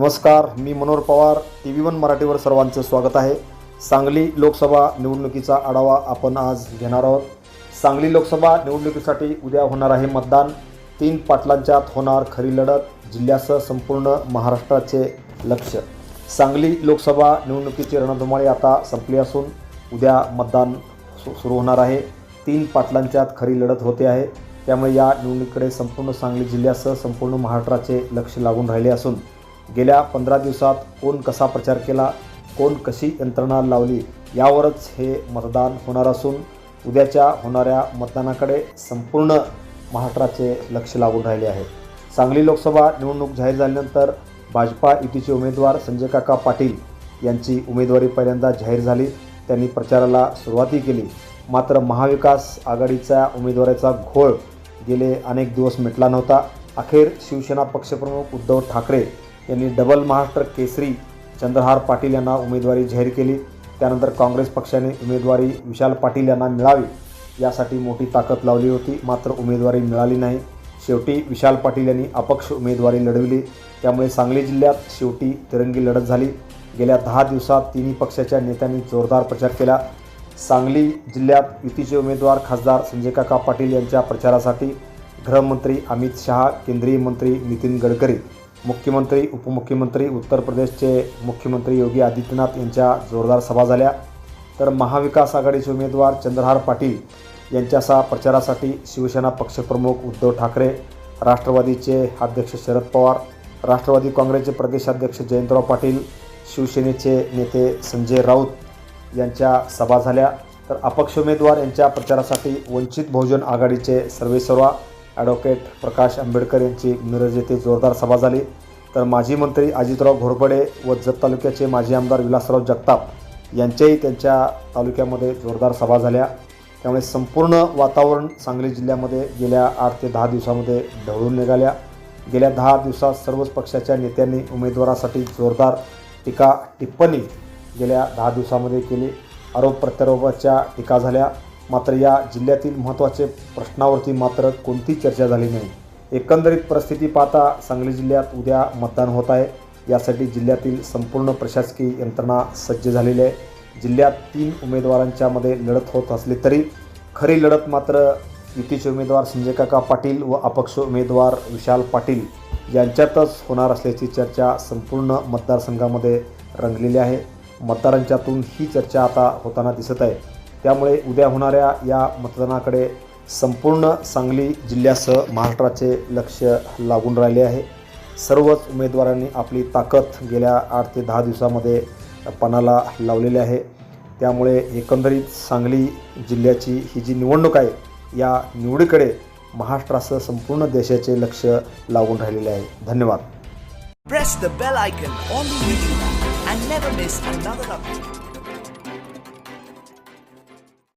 नमस्कार मी Manohar Pawar T V one मराठीवर सर्वांचं स्वागत आहे. सांगली लोकसभा निवडणुकीचा आढावा आपण आज घेणार आहोत. सांगली लोकसभा निवडणुकीसाठी उद्या होणार आहे मतदान. तीन पाटलांच्यात होणार खरी लढत जिल्ह्यासह संपूर्ण महाराष्ट्राचे लक्ष. सांगली लोकसभा निवडणुकीची रणधुमाळी आता संपली असून उद्या मतदान सु सुरू होणार आहे. तीन पाटलांच्यात खरी लढत होते आहे. त्यामुळे या निवडणुकीकडे संपूर्ण सांगली जिल्ह्यासह संपूर्ण महाराष्ट्राचे लक्ष लागून राहिले असून गेल्या पंधरा दिवसात कोण कसा प्रचार केला कोण कशी यंत्रणा लावली यावरच हे मतदान होणार असून उद्याच्या होणाऱ्या मतदानाकडे संपूर्ण महाराष्ट्राचे लक्ष लागून राहिले आहे. सांगली लोकसभा निवडणूक जाहीर झाल्यानंतर भाजपा युतीचे उमेदवार संजय काका पाटील यांची उमेदवारी पहिल्यांदा जाहीर झाली. त्यांनी प्रचाराला सुरुवातही केली. मात्र महाविकास आघाडीच्या उमेदवाराचा घोळ गेले अनेक दिवस मिटला नव्हता. अखेर शिवसेना पक्षप्रमुख उद्धव ठाकरे यांनी डबल महाराष्ट्र केसरी चंद्रहार पाटील यांना उमेदवारी जाहीर केली. त्यानंतर काँग्रेस पक्षाने उमेदवारी विशाल पाटील यांना मिळावी यासाठी मोठी ताकद लावली होती. मात्र उमेदवारी मिळाली नाही. शेवटी विशाल पाटील यांनी अपक्ष उमेदवारी लढविली. त्यामुळे सांगली जिल्ह्यात शेवटी तिरंगी लढत झाली. गेल्या दहा दिवसात तिन्ही पक्षाच्या नेत्यांनी जोरदार प्रचार केला. सांगली जिल्ह्यात युतीचे उमेदवार खासदार संजय काका पाटील यांच्या प्रचारासाठी गृहमंत्री अमित शहा केंद्रीय मंत्री नितीन गडकरी मुख्यमंत्री उपमुख्यमंत्री उत्तर प्रदेशचे मुख्यमंत्री योगी आदित्यनाथ यांच्या जोरदार सभा झाल्या. तर महाविकास आघाडीचे उमेदवार चंद्रहार पाटील यांच्यासह प्रचारासाठी शिवसेना पक्षप्रमुख उद्धव ठाकरे राष्ट्रवादीचे अध्यक्ष शरद पवार राष्ट्रवादी काँग्रेसचे प्रदेशाध्यक्ष जयंतराव पाटील शिवसेनेचे नेते संजय राऊत यांच्या सभा झाल्या. तर अपक्ष उमेदवार यांच्या प्रचारासाठी वंचित बहुजन आघाडीचे सर्वेसर्वा ॲडव्होकेट प्रकाश आंबेडकर यांची मिरज येथे जोरदार सभा झाली. तर माजी मंत्री अजितराव घोरपडे व जत तालुक्याचे माजी आमदार विलासराव जगताप यांच्याही त्यांच्या तालुक्यामध्ये जोरदार सभा झाल्या. त्यामुळे संपूर्ण वातावरण सांगली जिल्ह्यामध्ये गेल्या आठ ते दहा दिवसामध्ये ढवळून निघाल्या. गेल्या दहा दिवसात सर्वच पक्षाच्या नेत्यांनी उमेदवारासाठी जोरदार टीका टिप्पणी गेल्या दहा दिवसामध्ये केली. आरोप प्रत्यारोपाच्या टीका झाल्या. मात्र या जिल्ह्यातील महत्त्वाचे प्रश्नावरती मात्र कोणती चर्चा झाली नाही. एकंदरीत परिस्थिती पाहता सांगली जिल्ह्यात उद्या मतदान होत आहे. यासाठी जिल्ह्यातील संपूर्ण प्रशासकीय यंत्रणा सज्ज झालेली आहे. जिल्ह्यात तीन उमेदवारांच्यामध्ये लढत होत असली तरी खरी लढत मात्र युतीचे उमेदवार संजय काका पाटील व अपक्ष उमेदवार विशाल पाटील यांच्यातच होणार असल्याची चर्चा संपूर्ण मतदारसंघामध्ये रंगलेली आहे. मतदारांच्यातून ही चर्चा आता होताना दिसत आहे. त्यामुळे उद्या होणाऱ्या या मतदानाकडे संपूर्ण सांगली जिल्ह्यासह महाराष्ट्राचे लक्ष लागून राहिले आहे. सर्वच उमेदवारांनी आपली ताकद गेल्या आठ ते दहा दिवसामध्ये पणाला लावलेली आहे. त्यामुळे एकंदरीत सांगली जिल्ह्याची ही जी निवडणूक आहे या निवडीकडे महाराष्ट्रासह संपूर्ण देशाचे लक्ष लागून राहिलेले आहे. धन्यवाद.